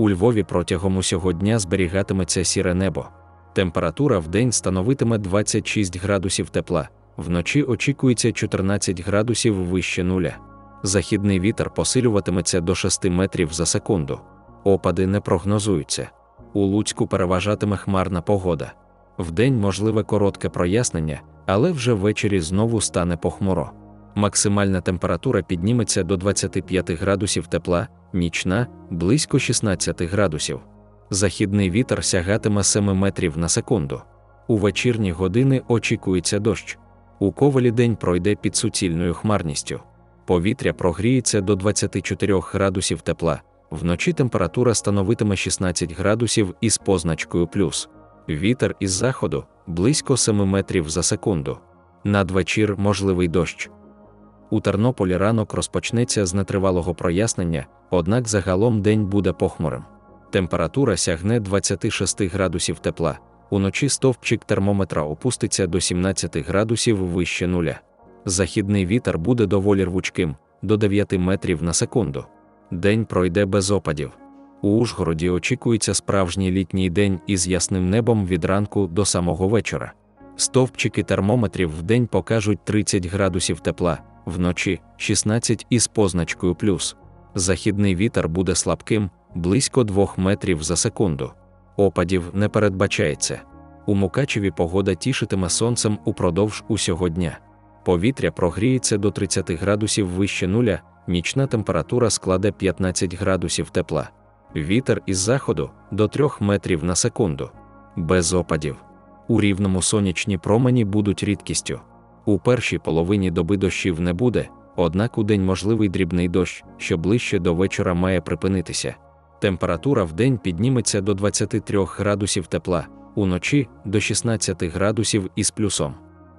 У Львові протягом усього дня зберігатиметься сіре небо. Температура в день становитиме 26 градусів тепла, вночі очікується 14 градусів вище нуля. Західний вітер посилюватиметься до 6 метрів за секунду. Опади не прогнозуються. У Луцьку переважатиме хмарна погода. Вдень можливе коротке прояснення, але вже ввечері знову стане похмуро. Максимальна температура підніметься до 25 градусів тепла, нічна близько 16 градусів. Західний вітер сягатиме 7 метрів на секунду. У вечірні години очікується дощ. У ковалі день пройде під суцільною хмарністю. Повітря прогріється до 24 градусів тепла, вночі температура становитиме 16 градусів із позначкою плюс. Вітер із заходу близько 7 метрів за секунду. Надвечір можливий дощ. У Тернополі ранок розпочнеться з нетривалого прояснення, однак загалом день буде похмурим. Температура сягне 26 градусів тепла, уночі стовпчик термометра опуститься до 17 градусів вище нуля. Західний вітер буде доволі рвучким до 9 метрів на секунду. День пройде без опадів. У Ужгороді очікується справжній літній день із ясним небом від ранку до самого вечора. Стовпчики термометрів в день покажуть 30 градусів тепла, вночі 16 із позначкою плюс. Західний вітер буде слабким близько 2 метрів за секунду. Опадів не передбачається. У Мукачеві погода тішитиме сонцем упродовж усього дня. Повітря прогріється до 30 градусів вище нуля, нічна температура складе 15 градусів тепла. Вітер із заходу до 3 метрів на секунду. Без опадів. У рівному сонячні промені будуть рідкістю. У першій половині доби дощів не буде, однак у день можливий дрібний дощ, що ближче до вечора має припинитися. Температура в день підніметься до 23 градусів тепла, уночі до 16 градусів із плюсом.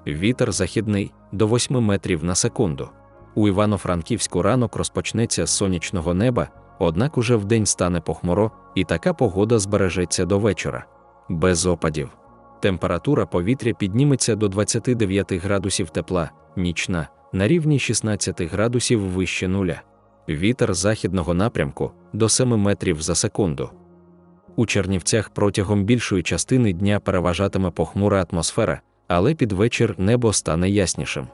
Вітер західний до 8 метрів на секунду. У Івано-Франківську ранок розпочнеться з сонячного неба, однак уже вдень стане похмуро, і така погода збережеться до вечора. Без опадів. Температура повітря підніметься до 29 градусів тепла, нічна, на рівні 16 градусів вище нуля. Вітер західного напрямку до 7 метрів за секунду. У Чернівцях протягом більшої частини дня переважатиме похмура атмосфера, але під вечір небо стане яснішим.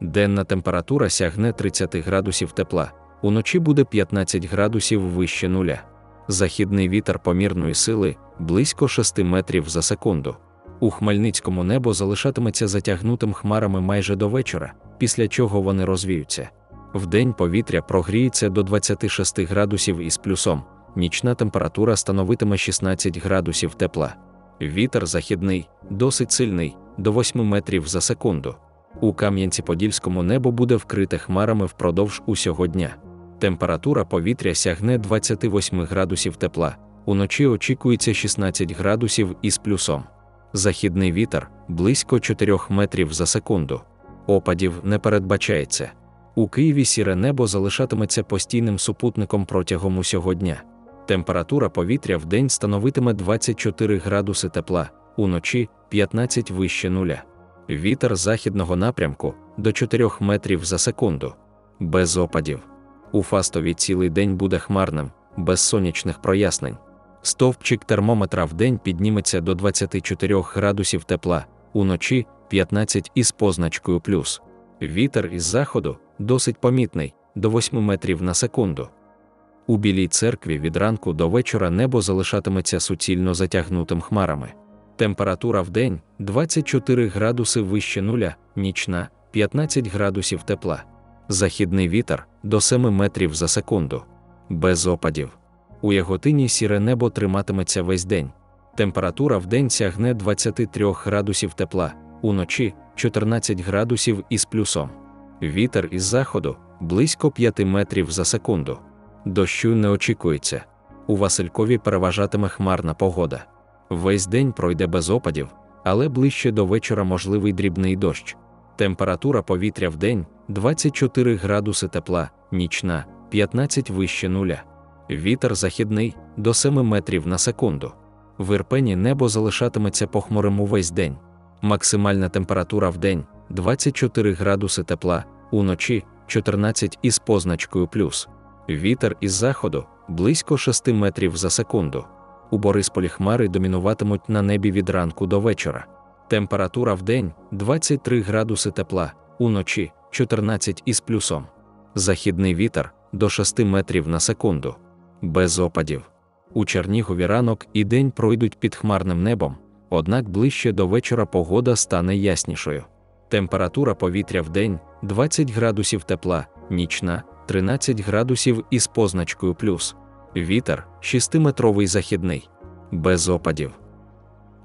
Денна температура сягне 30 градусів тепла, уночі буде 15 градусів вище нуля. Західний вітер помірної сили близько 6 метрів за секунду. У Хмельницькому небо залишатиметься затягнутим хмарами майже до вечора, після чого вони розвіються. Вдень повітря прогріється до 26 градусів із плюсом, нічна температура становитиме 16 градусів тепла. Вітер західний, досить сильний, до 8 метрів за секунду. У Кам'янці-Подільському небо буде вкрите хмарами впродовж усього дня. Температура повітря сягне 28 градусів тепла, уночі очікується 16 градусів із плюсом. Західний вітер близько 4 метрів за секунду. Опадів не передбачається. У Києві сіре небо залишатиметься постійним супутником протягом усього дня. Температура повітря в день становитиме 24 градуси тепла, уночі 15 вище нуля. Вітер західного напрямку до 4 метрів за секунду. Без опадів. У Фастові цілий день буде хмарним, без сонячних прояснень. Стовпчик термометра в день підніметься до 24 градусів тепла, уночі 15 із позначкою плюс. Вітер із заходу досить помітний, до 8 метрів на секунду. У білій церкві від ранку до вечора небо залишатиметься суцільно затягнутим хмарами. Температура в день 24 градуси вище нуля, нічна 15 градусів тепла. Західний вітер до 7 метрів за секунду. Без опадів. У Яготині сіре небо триматиметься весь день. Температура в день сягне 23 градусів тепла, уночі 14 градусів із плюсом. Вітер із заходу близько 5 метрів за секунду. Дощу не очікується. У Василькові переважатиме хмарна погода. Весь день пройде без опадів, але ближче до вечора можливий дрібний дощ. Температура повітря в день 24 градуси тепла, нічна 15 вище нуля. Вітер західний до 7 метрів на секунду. В Ірпені небо залишатиметься похмурим увесь день. Максимальна температура в день 24 градуси тепла, уночі 14 із позначкою плюс. Вітер із заходу близько 6 метрів за секунду. У Борисполі хмари домінуватимуть на небі від ранку до вечора. Температура в день 23 градуси тепла, уночі 14 із плюсом. Західний вітер до 6 метрів на секунду. Без опадів. У Чернігові ранок і день пройдуть під хмарним небом, однак ближче до вечора погода стане яснішою. Температура повітря в день 20 градусів тепла, нічна 13 градусів із позначкою плюс. Вітер 6-метровий західний. Без опадів.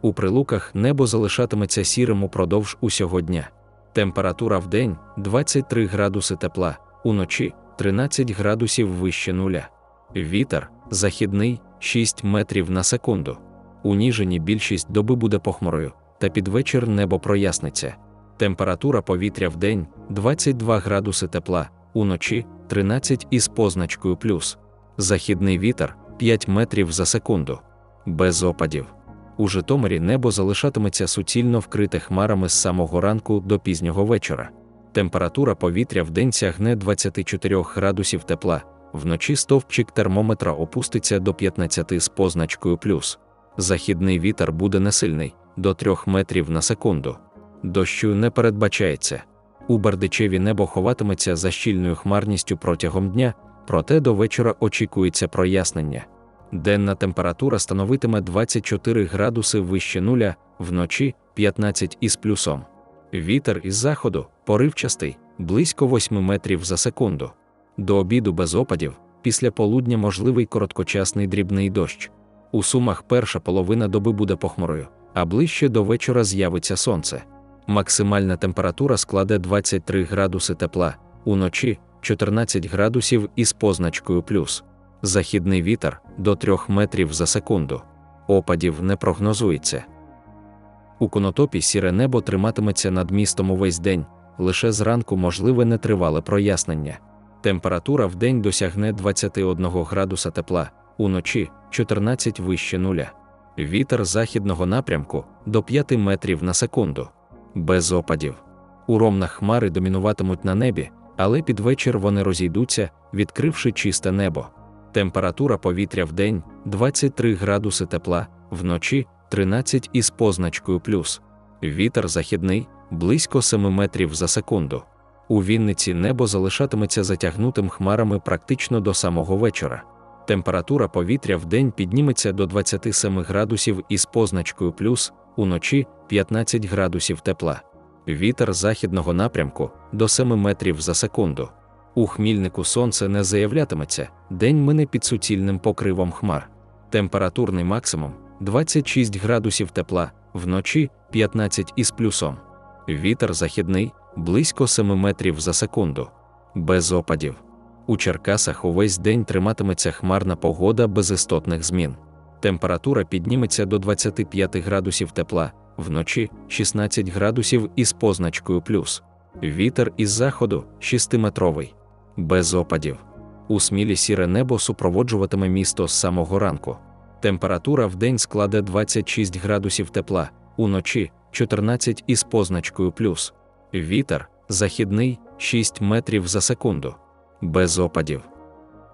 У прилуках небо залишатиметься сірим упродовж усього дня. Температура в день 23 градуси тепла, уночі 13 градусів вище нуля. Вітер західний 6 метрів на секунду. У Ніжині більшість доби буде похмурою, та під вечір небо проясниться. Температура повітря в день 22 градуси тепла, уночі 13 із позначкою плюс. Західний вітер 5 метрів за секунду. Без опадів. У Житомирі небо залишатиметься суцільно вкрите хмарами з самого ранку до пізнього вечора. Температура повітря в день сягне 24 градусів тепла, вночі стовпчик термометра опуститься до 15 з позначкою плюс. Західний вітер буде несильний до 3 метрів на секунду. Дощу не передбачається. У Бердичеві небо ховатиметься за щільною хмарністю протягом дня, проте до вечора очікується прояснення. Денна температура становитиме 24 градуси вище нуля, вночі 15 із плюсом. Вітер із заходу поривчастий, близько 8 метрів за секунду. До обіду без опадів, після полудня можливий короткочасний дрібний дощ. У сумах перша половина доби буде похмурою, а ближче до вечора з'явиться сонце. Максимальна температура складе 23 градуси тепла, уночі 14 градусів із позначкою плюс. Західний вітер до 3 метрів за секунду. Опадів не прогнозується. У конотопі сіре небо триматиметься над містом увесь день, лише зранку можливе нетривале прояснення. Температура в день досягне 21 градуса тепла, уночі 14 вище нуля. Вітер західного напрямку до 5 метрів на секунду. Без опадів. У ромнах хмари домінуватимуть на небі, але під вечір вони розійдуться, відкривши чисте небо. Температура повітря в день 23 градуси тепла, вночі 13 із позначкою плюс. Вітер західний близько 7 метрів за секунду. У Вінниці небо залишатиметься затягнутим хмарами практично до самого вечора. Температура повітря в день підніметься до 27 градусів із позначкою плюс, уночі 15 градусів тепла. Вітер західного напрямку до 7 метрів за секунду. У хмільнику сонце не заявлятиметься, день мине під суцільним покривом хмар. Температурний максимум 26 градусів тепла, вночі 15 із плюсом. Вітер західний близько 7 метрів за секунду. Без опадів. У Черкасах увесь день триматиметься хмарна погода без істотних змін. Температура підніметься до 25 градусів тепла, вночі 16 градусів із позначкою плюс. Вітер із заходу 6-метровий. Без опадів. У смілі сіре небо супроводжуватиме місто з самого ранку. Температура в день складе 26 градусів тепла, уночі 14 із позначкою плюс. Вітер західний 6 метрів за секунду. Без опадів.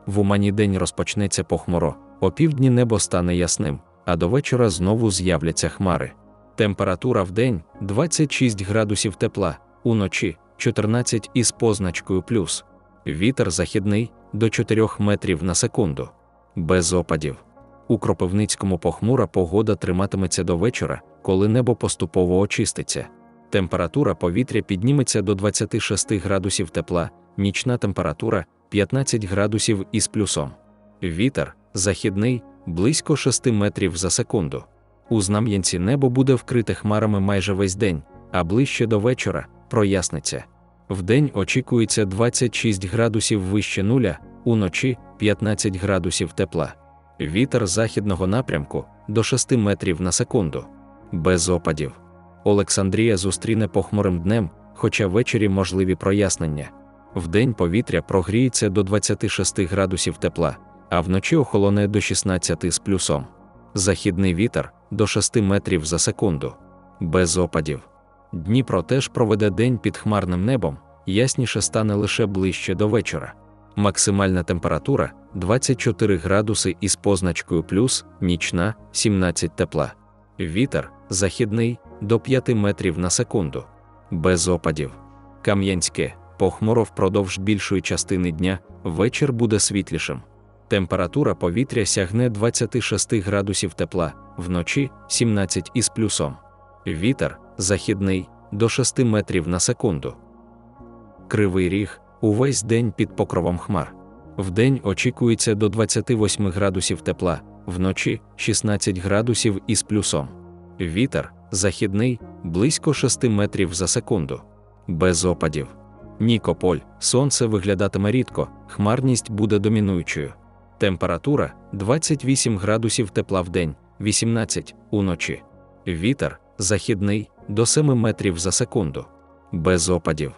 В умані день розпочнеться похмуро, опівдні небо стане ясним, а до вечора знову з'являться хмари. Температура в день 26 градусів тепла, уночі 14 із позначкою плюс. Вітер західний до 4 метрів на секунду. Без опадів. У Кропивницькому похмура погода триматиметься до вечора, коли небо поступово очиститься. Температура повітря підніметься до 26 градусів тепла, нічна температура 15 градусів із плюсом. Вітер західний близько 6 метрів за секунду. У Знам'янці небо буде вкрите хмарами майже весь день, а ближче до вечора проясниться. Вдень очікується 26 градусів вище нуля, уночі 15 градусів тепла. Вітер західного напрямку до 6 метрів на секунду. Без опадів. Олександрія зустріне похмурим днем, хоча ввечері можливі прояснення. Вдень повітря прогріється до 26 градусів тепла, а вночі охолоне до 16 з плюсом. Західний вітер до 6 метрів за секунду. Без опадів. Дніпро теж проведе день під хмарним небом, ясніше стане лише ближче до вечора. Максимальна температура 24 градуси із позначкою плюс, нічна 17 тепла. Вітер західний до 5 метрів на секунду. Без опадів. Кам'янське похмуро впродовж більшої частини дня, вечір буде світлішим. Температура повітря сягне 26 градусів тепла, вночі 17 із плюсом. Вітер західний до 6 метрів на секунду. Кривий ріг увесь день під покровом хмар. Вдень очікується до 28 градусів тепла, вночі 16 градусів із плюсом. Вітер західний близько 6 метрів за секунду. Без опадів. Нікополь, сонце виглядатиме рідко, хмарність буде домінуючою. Температура 28 градусів тепла в день, 18 уночі. Вітер західний до 7 метрів за секунду. Без опадів.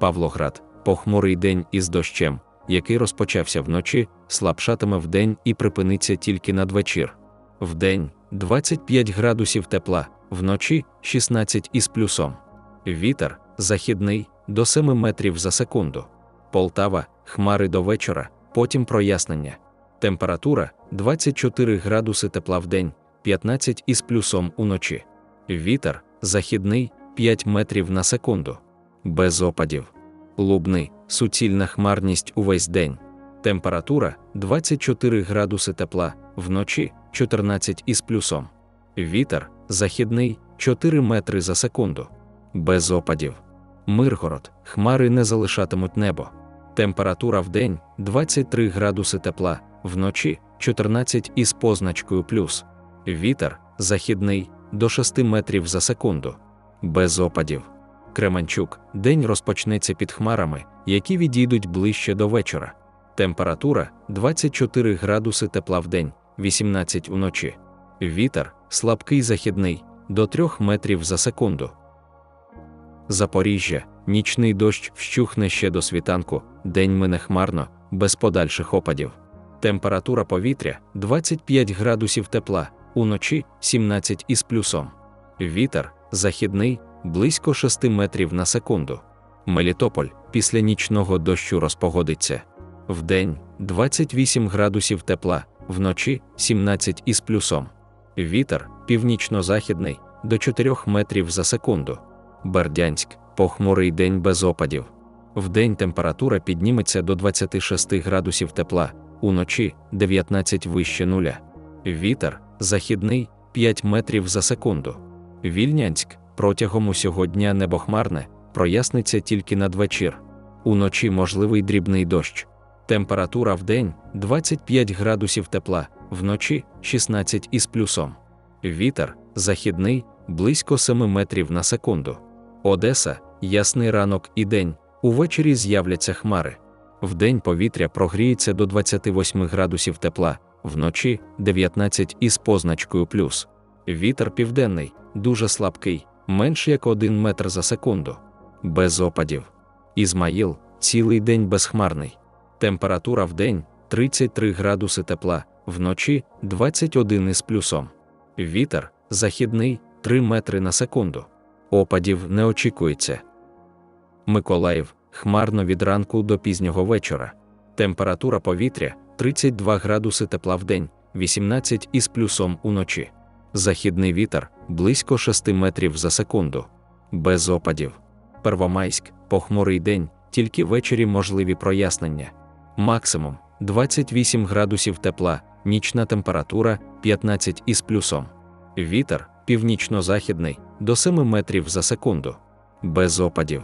Павлоград похмурий день із дощем, який розпочався вночі, слабшатиме вдень і припиниться тільки надвечір. Вдень 25 градусів тепла, вночі 16 із плюсом. Вітер західний до 7 метрів за секунду. Полтава, хмари до вечора, потім прояснення. Температура 24 градуси тепла в день, 15 із плюсом уночі. Вітер західний 5 метрів на секунду. Без опадів. Лубни, суцільна хмарність увесь день. Температура 24 градуси тепла, вночі 14 із плюсом. Вітер західний 4 метри за секунду. Без опадів. Миргород, хмари не залишатимуть небо. Температура в день 23 градуси тепла, вночі 14 із позначкою плюс. Вітер західний до 6 метрів за секунду. Без опадів. Кременчук, день розпочнеться під хмарами, які відійдуть ближче до вечора. Температура 24 градуси тепла в день, 18 уночі. Вітер слабкий західний до 3 метрів за секунду. Запоріжжя, нічний дощ вщухне ще до світанку, день мине хмарно, без подальших опадів. Температура повітря 25 градусів тепла, уночі 17 із плюсом. Вітер західний близько 6 метрів на секунду. Мелітополь після нічного дощу розпогодиться. Вдень 28 градусів тепла, вночі 17 із плюсом. Вітер північно-західний до 4 метрів за секунду. Бердянськ похмурий день без опадів. Вдень температура підніметься до 26 градусів тепла, уночі 19 вище нуля. Вітер західний 5 метрів за секунду. Вільнянськ протягом усього дня небохмарне, проясниться тільки надвечір. Уночі можливий дрібний дощ. Температура в день 25 градусів тепла, вночі 16 із плюсом. Вітер західний близько 7 метрів на секунду. Одеса ясний ранок і день. Увечері з'являться хмари. Вдень повітря прогріється до 28 градусів тепла, вночі 19 із позначкою плюс. Вітер південний, дуже слабкий, менш як 1 метр за секунду. Без опадів. Ізмаїл цілий день безхмарний. Температура в день 33 градуси тепла, вночі 21 із плюсом. Вітер західний 3 метри на секунду. Опадів не очікується. Миколаїв хмарно від ранку до пізнього вечора. Температура повітря 32 градуси тепла в день, 18 із плюсом уночі. Західний вітер близько 6 метрів за секунду. Без опадів. Первомайськ похмурий день, тільки ввечері можливі прояснення. Максимум 28 градусів тепла, нічна температура 15 із плюсом. Вітер північно-західний до 7 метрів за секунду. Без опадів.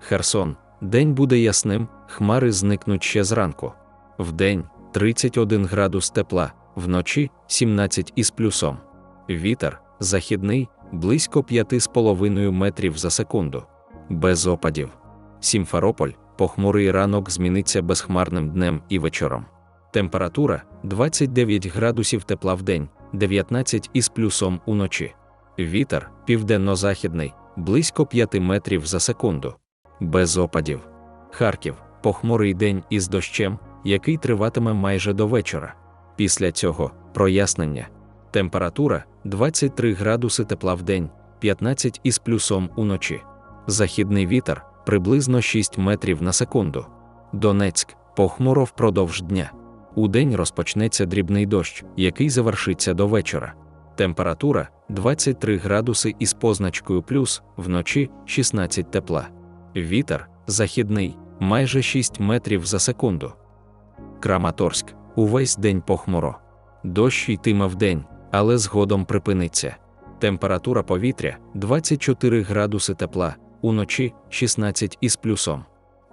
Херсон. День буде ясним, хмари зникнуть ще зранку. Вдень 31 градус тепла, вночі 17 із плюсом. Вітер західний близько 5,5 метрів за секунду. Без опадів. Сімферополь похмурий ранок зміниться безхмарним днем і вечором. Температура 29 градусів тепла в день, 19 із плюсом уночі. Вітер південно-західний, близько 5 метрів за секунду. Без опадів. Харків похмурий день із дощем, який триватиме майже до вечора. Після цього прояснення. Температура 23 градуси тепла в день, 15 із плюсом уночі. Західний вітер приблизно 6 метрів на секунду. Донецьк похмуро впродовж дня. Удень розпочнеться дрібний дощ, який завершиться до вечора. Температура 23 градуси із позначкою плюс, вночі 16 тепла. Вітер західний майже 6 метрів за секунду. Краматорськ увесь день похмуро. Дощ йтиме вдень, але згодом припиниться. Температура повітря 24 градуси тепла, уночі 16 із плюсом.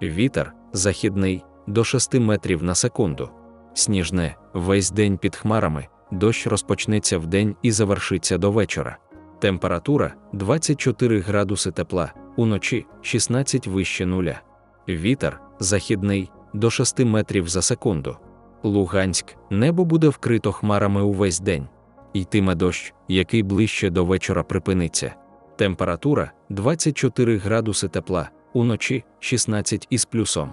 Вітер західний до 6 метрів на секунду. Сніжне весь день під хмарами, дощ розпочнеться вдень і завершиться до вечора. Температура 24 градуси тепла, уночі 16 вище нуля. Вітер західний до 6 метрів за секунду. Луганськ небо буде вкрито хмарами увесь день. Йтиме дощ, який ближче до вечора припиниться. Температура 24 градуси тепла, уночі 16 із плюсом.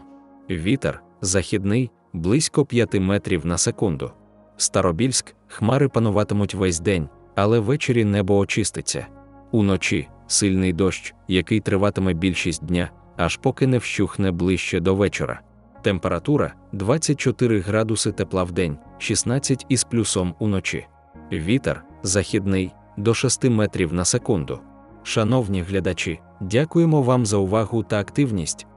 Вітер західний близько 5 метрів на секунду. Старобільськ хмари пануватимуть весь день, але ввечері небо очиститься. Уночі сильний дощ, який триватиме більшість дня, аж поки не вщухне ближче до вечора. Температура 24 градуси тепла в день, 16 із плюсом уночі. Вітер західний до 6 метрів на секунду. Шановні глядачі, дякуємо вам за увагу та активність.